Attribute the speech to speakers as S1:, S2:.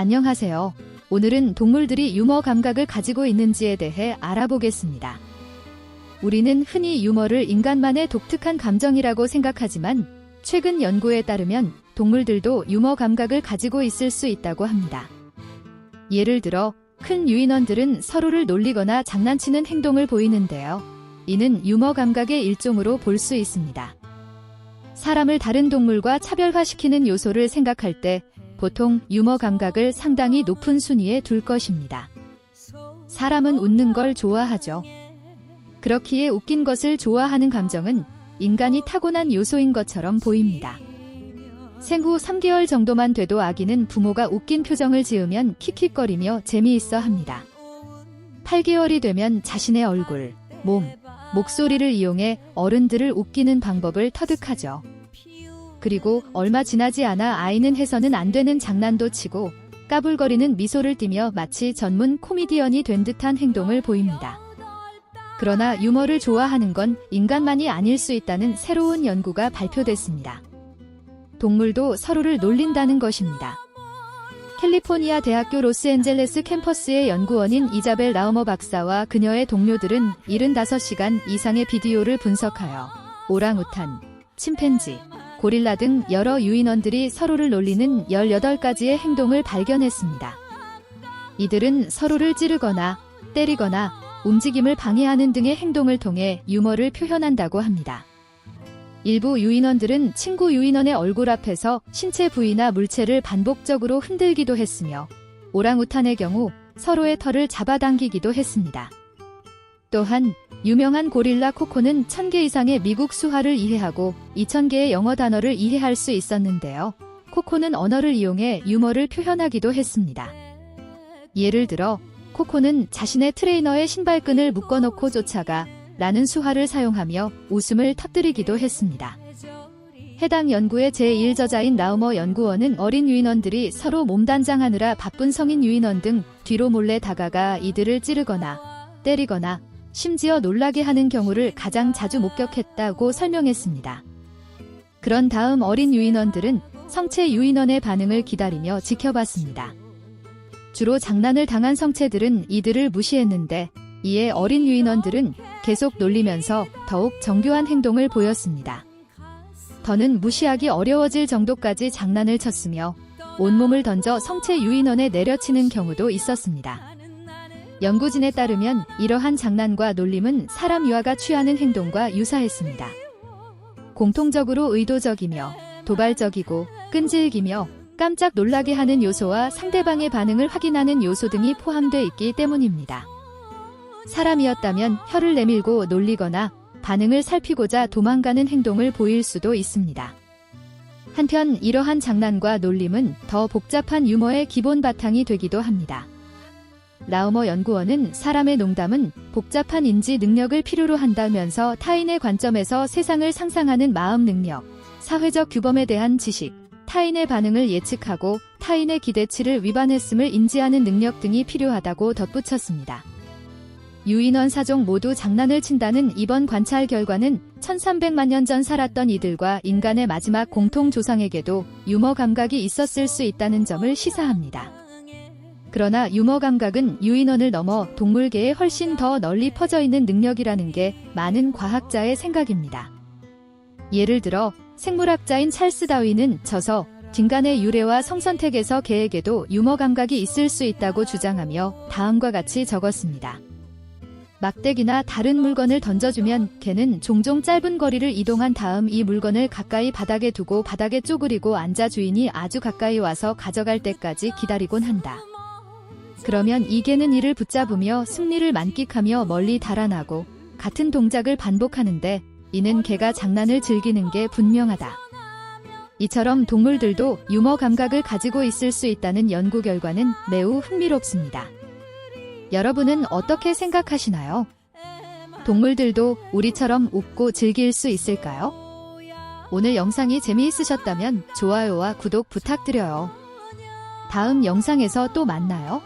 S1: 안녕하세요. 오늘은 동물들이 유머 감각을 가지고 있는지에 대해 알아보겠습니다. 우리는 흔히 유머를 인간만의 독특한 감정이라고 생각하지만 최근 연구에 따르면 동물들도 유머 감각을 가지고 있을 수 있다고 합니다. 예를 들어 큰 유인원들은 서로를 놀리거나 장난치는 행동을 보이는데요. 이는 유머 감각의 일종으로 볼 수 있습니다. 사람을 다른 동물과 차별화시키는 요소를 생각할 때 보통 유머 감각을 상당히 높은 순위에 둘 것입니다. 사람은 웃는 걸 좋아하죠. 그렇기에 웃긴 것을 좋아하는 감정은 인간이 타고난 요소인 것처럼 보입니다. 생후 3개월 정도만 돼도 아기는 부모가 웃긴 표정을 지으면 킥킥거리며 재미있어 합니다. 8개월이 되면 자신의 얼굴, 몸, 목소리를 이용해 어른들을 웃기는 방법을 터득하죠. 그리고 얼마 지나지 않아 아이는 해서는 안 되는 장난도 치고 까불거리는 미소를 띠며 마치 전문 코미디언이 된 듯한 행동을 보입니다. 그러나 유머를 좋아하는 건 인간만이 아닐 수 있다는 새로운 연구가 발표됐습니다. 동물도 서로를 놀린다는 것입니다. 캘리포니아 대학교 로스앤젤레스 캠퍼스의 연구원인 이자벨 라우머 박사와 그녀의 동료들은 75시간 이상의 비디오를 분석하여 오랑우탄, 침팬지, 고릴라 등 여러 유인원들이 서로를 놀리는 18가지의 행동을 발견했습니다. 이들은 서로를 찌르거나 때리거나 움직임을 방해하는 등의 행동을 통해 유머를 표현한다고 합니다. 일부 유인원들은 친구 유인원의 얼굴 앞에서 신체 부위나 물체를 반복적으로 흔들기도 했으며 오랑우탄의 경우 서로의 털을 잡아당기기도 했습니다. 또한 유명한 고릴라 코코는 1000개 이상의 미국 수화를 이해하고 2000개의 영어 단어를 이해할 수 있었는데요. 코코는 언어를 이용해 유머를 표현하기도 했습니다. 예를 들어 코코는 자신의 트레이너의 신발끈을 묶어놓고 쫓아가 라는 수화를 사용하며 웃음을 터뜨리기도 했습니다. 해당 연구의 제1저자인 라우머 연구원은 어린 유인원들이 서로 몸단장하느라 바쁜 성인 유인원 등 뒤로 몰래 다가가 이들을 찌르거나 때리거나 심지어 놀라게 하는 경우를 가장 자주 목격했다고 설명했습니다. 그런 다음 어린 유인원들은 성체 유인원의 반응을 기다리며 지켜봤습니다. 주로 장난을 당한 성체들은 이들을 무시했는데 이에 어린 유인원들은 계속 놀리면서 더욱 정교한 행동을 보였습니다. 더는 무시하기 어려워질 정도까지 장난을 쳤으며 온몸을 던져 성체 유인원에 내려치는 경우도 있었습니다. 연구진에 따르면 이러한 장난과 놀림은 사람 유아가 취하는 행동과 유사했습니다. 공통적으로 의도적이며 도발적이고 끈질기며 깜짝 놀라게 하는 요소와 상대방의 반응을 확인하는 요소 등이 포함되어 있기 때문입니다. 사람이었다면 혀를 내밀고 놀리거나 반응을 살피고자 도망가는 행동을 보일 수도 있습니다. 한편 이러한 장난과 놀림은 더 복잡한 유머의 기본 바탕이 되기도 합니다. 라우머 연구원은 사람의 농담은 복잡한 인지 능력을 필요로 한다면서 타인의 관점에서 세상을 상상하는 마음 능력, 사회적 규범에 대한 지식, 타인의 반응을 예측하고 타인의 기대치를 위반했음을 인지하는 능력 등이 필요하다고 덧붙였습니다. 유인원 사종 모두 장난을 친다는 이번 관찰 결과는 1300만 년 전 살았던 이들과 인간의 마지막 공통 조상에게도 유머 감각이 있었을 수 있다는 점을 시사합니다. 그러나 유머 감각은 유인원을 넘어 동물계에 훨씬 더 널리 퍼져 있는 능력이라는 게 많은 과학자의 생각입니다. 예를 들어 생물학자인 찰스 다윈은 저서 딩간의 유래와 성선택에서 개에게도 유머 감각이 있을 수 있다고 주장하며 다음과 같이 적었습니다. 막대기나 다른 물건을 던져주면 개는 종종 짧은 거리를 이동한 다음 이 물건을 가까이 바닥에 두고 바닥에 쪼그리고 앉아 주인이 아주 가까이 와서 가져갈 때까지 기다리곤 한다. 그러면 이 개는 이를 붙잡으며 승리를 만끽하며 멀리 달아나고 같은 동작을 반복하는데 이는 개가 장난을 즐기는 게 분명하다. 이처럼 동물들도 유머 감각을 가지고 있을 수 있다는 연구 결과는 매우 흥미롭습니다. 여러분은 어떻게 생각하시나요? 동물들도 우리처럼 웃고 즐길 수 있을까요? 오늘 영상이 재미있으셨다면 좋아요와 구독 부탁드려요. 다음 영상에서 또 만나요.